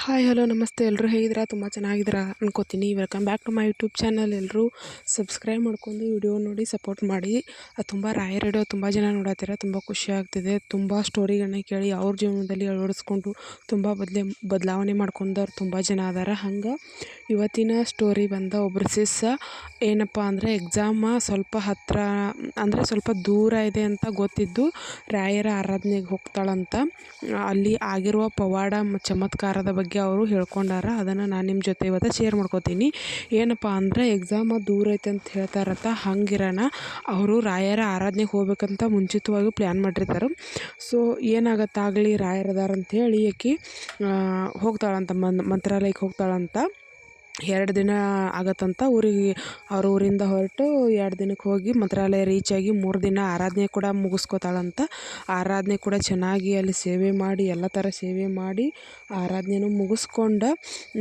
Hi hello ನಮಸ್ತೆ. ಎಲ್ಲರೂ ಹೇಗಿದ್ದೀರಾ? ತುಂಬ ಚೆನ್ನಾಗಿದ್ದೀರಾ ಅನ್ಕೋತೀನಿ. Welcome back to my YouTube channel ಎಲ್ಲರೂ ಸಬ್ಸ್ಕ್ರೈಬ್ ಮಾಡ್ಕೊಂಡು ವಿಡಿಯೋ ನೋಡಿ ಸಪೋರ್ಟ್ ಮಾಡಿ. ಅದು ತುಂಬ ರಾಯರ್ ವಿಡಿಯೋ ತುಂಬ ಜನ ನೋಡತ್ತೀರ. ತುಂಬ ಖುಷಿ ಆಗ್ತಿದೆ. ತುಂಬ ಸ್ಟೋರಿಗಳನ್ನ ಕೇಳಿ ಅವ್ರ ಜೀವನದಲ್ಲಿ ಅಳವಡಿಸ್ಕೊಂಡು ತುಂಬ ಬದಲೆ, ಬದಲಾವಣೆ ಮಾಡ್ಕೊಂಡವ್ರು ತುಂಬ ಜನ ಅದಾರ. ಹಂಗೆ ಇವತ್ತಿನ ಸ್ಟೋರಿ ಬಂದ ಒಬ್ಬರು ಸಿಸ್ ಏನಪ್ಪ ಅಂದರೆ ಎಕ್ಸಾಮ ಸ್ವಲ್ಪ ಹತ್ತಿರ ಅಂದರೆ ಸ್ವಲ್ಪ ದೂರ ಇದೆ ಅಂತ ಗೊತ್ತಿದ್ದು ರಾಯರ ಆರಾಧನೆಗೆ ಹೋಗ್ತಾಳಂತ. ಅಲ್ಲಿ ಆಗಿರುವ ಪವಾಡ ಚಮತ್ಕಾರದ ಬಗ್ಗೆ ಅವರು ಹೇಳ್ಕೊಂಡಾರ, ಅದನ್ನು ನಾನು ನಿಮ್ಮ ಜೊತೆ ಇವತ್ತು ಶೇರ್ ಮಾಡ್ಕೋತೀನಿ. ಏನಪ್ಪ ಅಂದರೆ ಎಕ್ಸಾಮ ದೂರ ಐತೆ ಅಂತ ಹೇಳ್ತಾರತ್ತ ಹಂಗಿರೋಣ. ಅವರು ರಾಯರ ಆರಾಧನೆಗೆ ಹೋಗ್ಬೇಕಂತ ಮುಂಚಿತವಾಗಿ ಪ್ಲ್ಯಾನ್ ಮಾಡಿರ್ತಾರೆ. ಸೊ ಏನಾಗತ್ತಾಗಲಿ ರಾಯರದಾರ ಹೇಳಿ ಆಕೆ ಹೋಗ್ತಾಳಂತ ಮಂತ್ರಾಲಯಕ್ಕೆ ಹೋಗ್ತಾಳಂತ. ಎರಡು ದಿನ ಆಗತ್ತಂತ ಊರಿಗೆ, ಅವ್ರ ಊರಿಂದ ಹೊರಟು ಎರಡು ದಿನಕ್ಕೆ ಹೋಗಿ ಮಂತ್ರಾಲಯ ಆಗಿ ಮೂರು ದಿನ ಆರಾಧನೆ ಕೂಡ ಮುಗಿಸ್ಕೊತಾಳಂತ. ಆರಾಧನೆ ಕೂಡ ಚೆನ್ನಾಗಿ ಅಲ್ಲಿ ಸೇವೆ ಮಾಡಿ, ಎಲ್ಲ ಥರ ಸೇವೆ ಮಾಡಿ ಆರಾಧನೆನೂ ಮುಗಿಸ್ಕೊಂಡು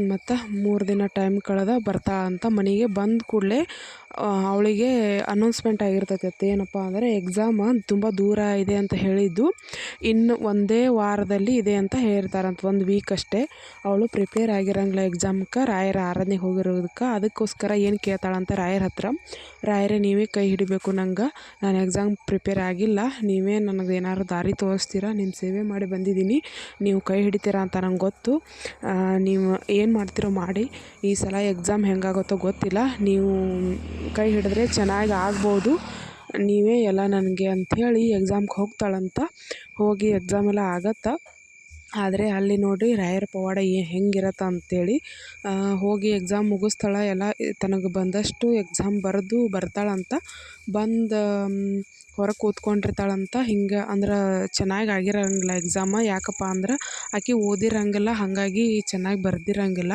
ಮತ್ತು ಮೂರು ದಿನ ಟೈಮ್ ಕಳೆದ ಬರ್ತಾಳಂತ ಮನೆಗೆ ಬಂದ ಕೂಡಲೇ ಅವಳಿಗೆ ಅನೌನ್ಸ್ಮೆಂಟ್ ಆಗಿರ್ತೈತೆ ಏನಪ್ಪ ಅಂದರೆ ಎಕ್ಸಾಮ ತುಂಬ ದೂರ ಇದೆ ಅಂತ ಹೇಳಿದ್ದು, ಇನ್ನು ಒಂದೇ ವಾರದಲ್ಲಿ ಇದೆ ಅಂತ ಹೇಳ್ತಾರಂತ. ಒಂದು ವೀಕ್ ಅಷ್ಟೇ. ಅವಳು ಪ್ರಿಪೇರ್ ಆಗಿರಂಗಿಲ್ಲ ಎಕ್ಸಾಮ್ಗೆ ರಾಯರ ಆರಾಧನೆಗೆ ಹೋಗಿರೋದಕ್ಕೆ. ಅದಕ್ಕೋಸ್ಕರ ಏನು ಕೇಳ್ತಾಳಂತ ರಾಯರ ಹತ್ರ, ರಾಯರೇ, ನೀವೇ ಕೈ ಹಿಡಿಬೇಕು ನಂಗೆ. ನಾನು ಎಕ್ಸಾಮ್ ಪ್ರಿಪೇರ್ ಆಗಿಲ್ಲ. ನೀವೇ ನನಗೆ ಏನಾದ್ರು ದಾರಿ ತೋರಿಸ್ತೀರಾ? ನಿಮ್ಮ ಸೇವೆ ಮಾಡಿ ಬಂದಿದ್ದೀನಿ. ನೀವು ಕೈ ಹಿಡಿತೀರಾ ಅಂತ ನಂಗೆ ಗೊತ್ತು. ನೀವು ಏನು ಮಾಡ್ತೀರೋ ಮಾಡಿ. ಈ ಸಲ ಎಕ್ಸಾಮ್ ಹೆಂಗಾಗುತ್ತೋ ಗೊತ್ತಿಲ್ಲ. ನೀವು ಕೈ ಹಿಡಿದ್ರೆ ಚೆನ್ನಾಗಿ ಆಗ್ಬೋದು. ನೀವೇ ಎಲ್ಲ ನನಗೆ ಅಂಥೇಳಿ ಎಕ್ಸಾಮ್ಗೆ ಹೋಗ್ತಾಳಂತ ಹೋಗಿ ಎಕ್ಸಾಮೆಲ್ಲ ಆಗತ್ತೆ? ಆದರೆ ಅಲ್ಲಿ ನೋಡಿ ರಾಯರ ಪವಾಡ ಏ ಹೆಂಗಿರತ್ತೆ ಅಂತೇಳಿ ಹೋಗಿ ಎಕ್ಸಾಮ್ ಮುಗಿಸ್ತಾಳೆ ಎಲ್ಲ ತನಗೆ ಬಂದಷ್ಟು ಎಕ್ಸಾಮ್ ಬರೆದು ಬರ್ತಾಳಂತ, ಬಂದು ಹೊರಗೆ ಕೂತ್ಕೊಂಡಿರ್ತಾಳಂತ ಹಿಂಗೆ ಅಂದ್ರೆ ಚೆನ್ನಾಗಿ ಆಗಿರೋಂಗಿಲ್ಲ ಎಕ್ಸಾಮ ಯಾಕಪ್ಪ ಅಂದ್ರೆ ಆಕೆ ಓದಿರೋಂಗಿಲ್ಲ, ಹಾಗಾಗಿ ಚೆನ್ನಾಗಿ ಬರ್ದಿರೋಂಗಿಲ್ಲ,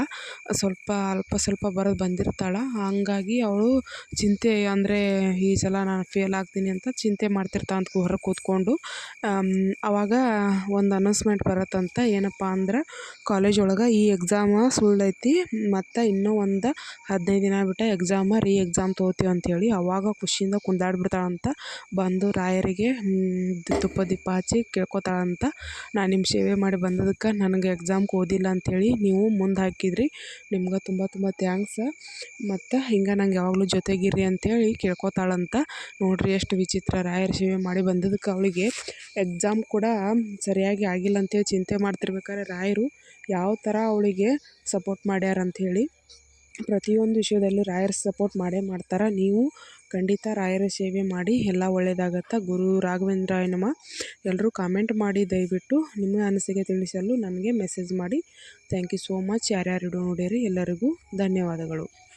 ಸ್ವಲ್ಪ ಅಲ್ಪ ಸ್ವಲ್ಪ ಬರೆದು ಬಂದಿರ್ತಾಳೆ, ಹಾಗಾಗಿ ಅವಳು ಚಿಂತೆ ಅಂದರೆ ಈ ಸಲ ನಾನು ಫೇಲ್ ಆಗ್ತೀನಿ ಅಂತ ಚಿಂತೆ ಮಾಡ್ತಿರ್ತಾಳಂತ ಹೊರಗೆ ಕೂತ್ಕೊಂಡು ಅವಾಗ ಒಂದು ಅನೌನ್ಸ್ಮೆಂಟ್ ಬರತ್ತಂತ ಏನಪ್ಪ ಅಂದ್ರೆ ಕಾಲೇಜ್ ಒಳಗೆ ಈ ಎಕ್ಸಾಮ ಸುಳ್ಳೈತಿ ಮತ್ತು ಇನ್ನೂ ಒಂದು ಹದಿನೈದು ದಿನ ಬಿಟ್ಟು ಎಕ್ಸಾಮ ರೀ ಎಕ್ಸಾಮ್ ತೊಗೋತೀವಿ ಅಂಥೇಳಿ ಅವಾಗ ಖುಷಿಯಿಂದ ಕುಣ್ದಾಡ್ಬಿಡ್ತಾಳಂತ ಬಂದು ರಾಯರಿಗೆ ತುಪ್ಪ, ದೀಪ ಹಚ್ಚಿ ಕೇಳ್ಕೊತಾಳಂತ ನಾನು ನಿಮ್ಮ ಸೇವೆ ಮಾಡಿ ಬಂದದಕ್ಕೆ ನನಗೆ ಎಕ್ಸಾಮ್ ಓದಿಲ್ಲ ಅಂಥೇಳಿ ನೀವು ಮುಂದೆ ಹಾಕಿದ್ರಿ, ನಿಮ್ಗೆ ತುಂಬ ತುಂಬ ಥ್ಯಾಂಕ್ಸ್ ಮತ್ತು ಹಿಂಗೆ ನಂಗೆ ಯಾವಾಗಲೂ ಜೊತೆಗಿರಿ ಅಂಥೇಳಿ ಕೇಳ್ಕೊತಾಳಂತ, ನೋಡ್ರಿ ಎಷ್ಟು ವಿಚಿತ್ರ ರಾಯರ ಸೇವೆ ಮಾಡಿ ಬಂದದಕ್ಕೆ ಅವಳಿಗೆ ಎಕ್ಸಾಮ್ ಕೂಡ ಸರಿಯಾಗಿ ಆಗಿಲ್ಲ ಅಂತೇಳಿ ಚಿಂತೆ ಮಾಡ್ತಿರ್ಬೇಕಾದ್ರೆ ರಾಯರು ಯಾವ ಥರ ಅವಳಿಗೆ ಸಪೋರ್ಟ್ ಮಾಡ್ಯಾರ ಅಂಥೇಳಿ ಪ್ರತಿಯೊಂದು ವಿಷಯದಲ್ಲೂ ರಾಯರು ಸಪೋರ್ಟ್ ಮಾಡೇ ಮಾಡ್ತಾರೆ. ನೀವು ಖಂಡಿತ ರಾಯರ ಸೇವೆ ಮಾಡಿ, ಎಲ್ಲ ಒಳ್ಳೆಯದಾಗತ್ತೆ ಗುರು ರಾಘವೇಂದ್ರ ನಮಃ. ಎಲ್ಲರೂ ಕಾಮೆಂಟ್ ಮಾಡಿ, ದಯವಿಟ್ಟು ನಿಮ್ಮ ಅನಿಸಿಕೆ ತಿಳಿಸಲು ನನಗೆ ಮೆಸೇಜ್ ಮಾಡಿ. ಥ್ಯಾಂಕ್ ಯು ಸೋ ಮಚ್ ಯಾರ್ಯಾರು ವಿಡಿಯೋ ನೋಡಿರಿ ಎಲ್ಲರಿಗೂ ಧನ್ಯವಾದಗಳು.